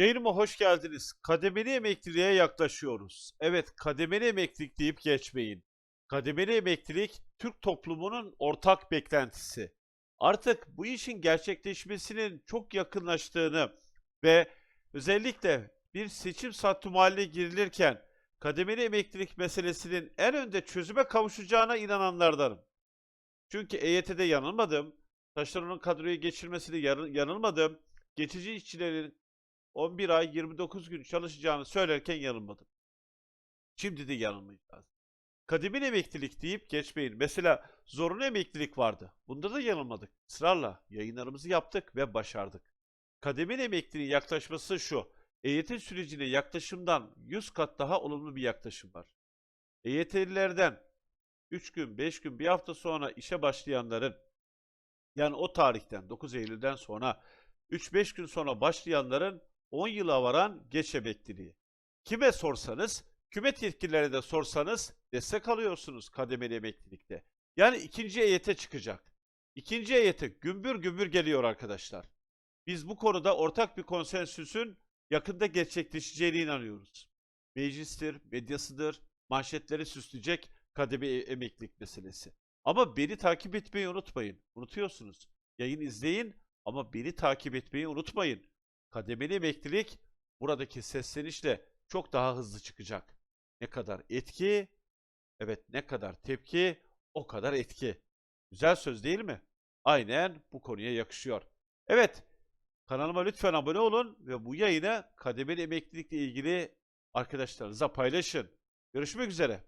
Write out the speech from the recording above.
Yayınıma hoş geldiniz. Kademeli emekliliğe yaklaşıyoruz. Evet, kademeli emeklilik deyip geçmeyin. Kademeli emeklilik Türk toplumunun ortak beklentisi. Artık bu işin gerçekleşmesinin çok yakınlaştığını ve özellikle bir seçim sattım haline girilirken kademeli emeklilik meselesinin en önde çözüme kavuşacağına inananlardanım. Çünkü EYT'de yanılmadım. Taşeronun kadroya geçirmesinde yarı- yanılmadım. Geçici işçilerin 11 ay 29 gün çalışacağını söylerken yanılmadım. Şimdi de yanılmayacağız. Kademeli emeklilik deyip geçmeyin. Mesela zorunlu emeklilik vardı. Bunda da yanılmadık. Israrla yayınlarımızı yaptık ve başardık. Kademeli emekliliğin yaklaşması şu. EYT sürecine yaklaşımdan 100 kat daha olumlu bir yaklaşım var. EYT'lilerden 3 gün, 5 gün, bir hafta sonra işe başlayanların yani o tarihten 9 Eylül'den sonra 3-5 gün sonra başlayanların 10 yıla varan geç emekliliği. Kime sorsanız, hükümet yetkililerine de sorsanız destek alıyorsunuz kademeli emeklilikte. Yani ikinci EYT çıkacak. İkinci EYT gümbür gümbür geliyor arkadaşlar. Biz bu konuda ortak bir konsensüsün yakında gerçekleşeceğine inanıyoruz. Meclistir, medyasıdır, manşetleri süsleyecek kademe e- emeklilik meselesi. Ama beni takip etmeyi unutmayın. Unutuyorsunuz. Yayın izleyin ama beni takip etmeyi unutmayın. Kademeli emeklilik buradaki seslenişle çok daha hızlı çıkacak. Ne kadar etki, evet ne kadar tepki, o kadar etki. Güzel söz değil mi? Aynen bu konuya yakışıyor. Evet, kanalıma lütfen abone olun ve bu yayını kademeli emeklilikle ilgili arkadaşlarınıza paylaşın. Görüşmek üzere.